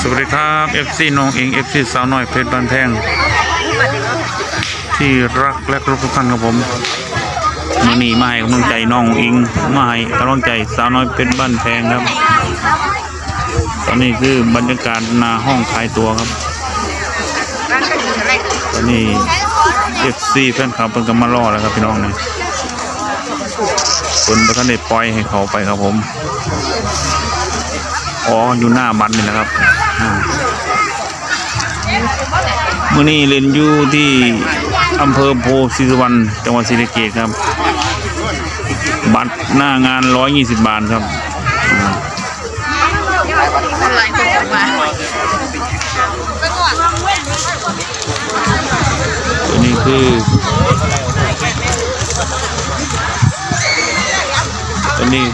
สวัสดีครับ FC น้องเอง FC สาวน้อยเพชรบ้านแพง ที่รักและเคารพทุกท่านครับผมมือนี้มาให้กำลังใจน้องอิงมาให้กำลังใจสาวน้อยเพชรบ้านแพงครับ ตอนนี้คือบรรยากาศหนาห้องขายตัวครับ ตอนนี้ FC แฟนคลับเป็นกำมารอแล้วครับพี่น้องนี่คนประทันได้ปล่อยให้เขาไปครับผม อ๋ออยู่หน้าบันนี่แหละครับอ่ามื่อนี้เล่นอยู่ที่อำเภอโพธิสุวรรณจังหวัดศรีสะเกษครับ บัตรหน้างาน 120 บาทครับาอะไรคนออกมาตัวนี้คือตัวนี้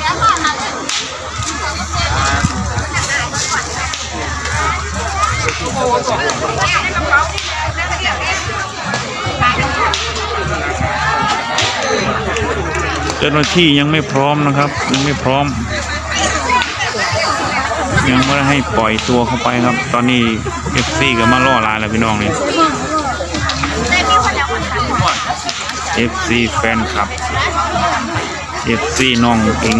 เจ้าหน้าที่ยังไม่พร้อมนะครับ ยังไม่พร้อม ยังไม่ได้ให้ปล่อยตัวเข้าไปครับ ตอนนี้เอฟซีก็มาล่อลายแล้วพี่น้องนี่ FC แฟนคลับ FC น้องเอง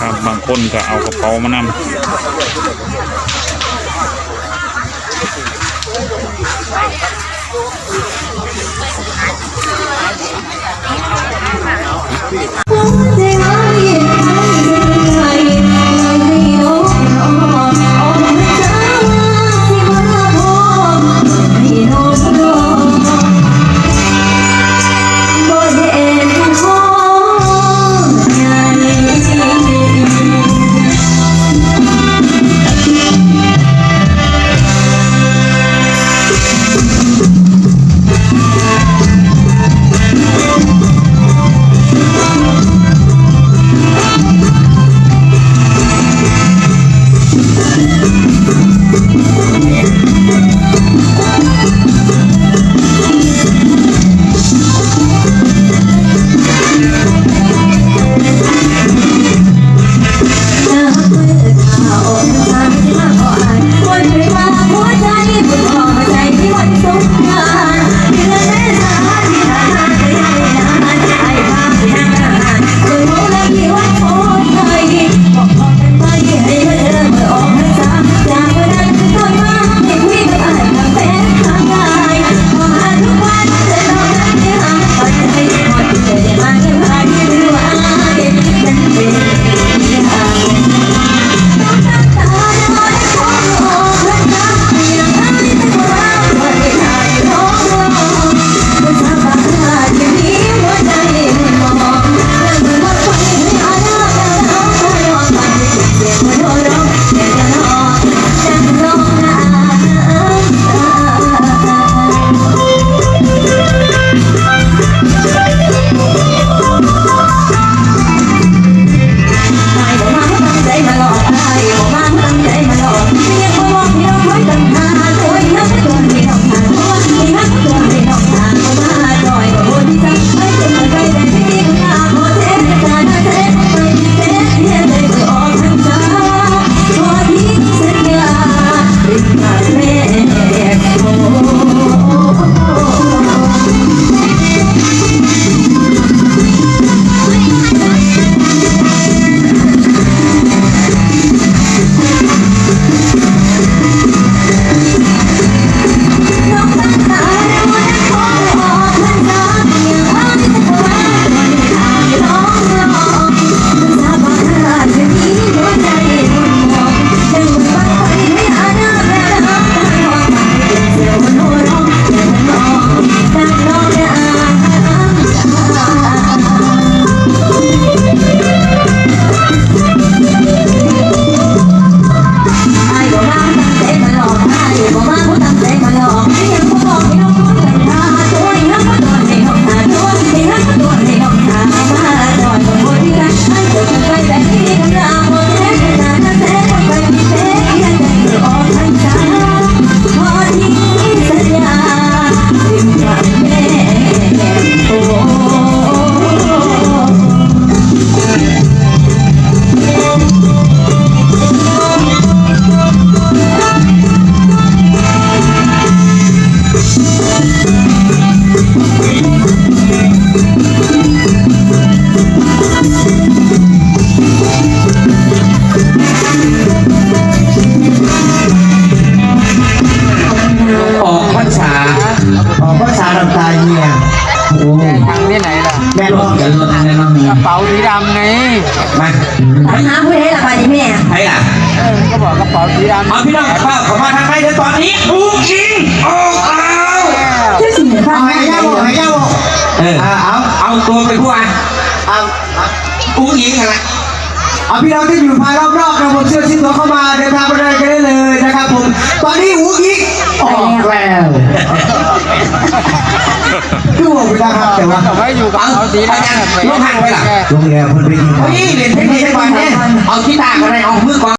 ครับบางคนก็เอากระเป๋ามานำ เมาไปหาผู้ใดล่ะบาดนี้แม่ใครล่ะก็บอกกระเป๋าสีดำเอาพี่น้องเข้าเข้ามาทางไหนเดี๋ยวตอนนี้อุ้งอิงออกเอาชื่อสิค่ะเอาให้ย่าบอกให้ย่าบอกเออเอาเอาตัวเป็นผู้อ่านเอาอุ้งอิงอะไรเอาพี่น้องที่อยู่ภายรอบๆนะผมเชื่อชิดตัวเข้ามาเดินทางไปเลยกันได้เลยนะครับผมตอนนี้หูอีกออกแล้ว ดูเวลาครับแต่ว่าไว้อยู่กับเขาสีแดงลูกหันไปล่ะโรงแรมเพิ่นไปกินข้าวนี่เรียนเทคนิคให้ก่อนเนี่ยเอาที่ตาก็ได้เอามือก่อน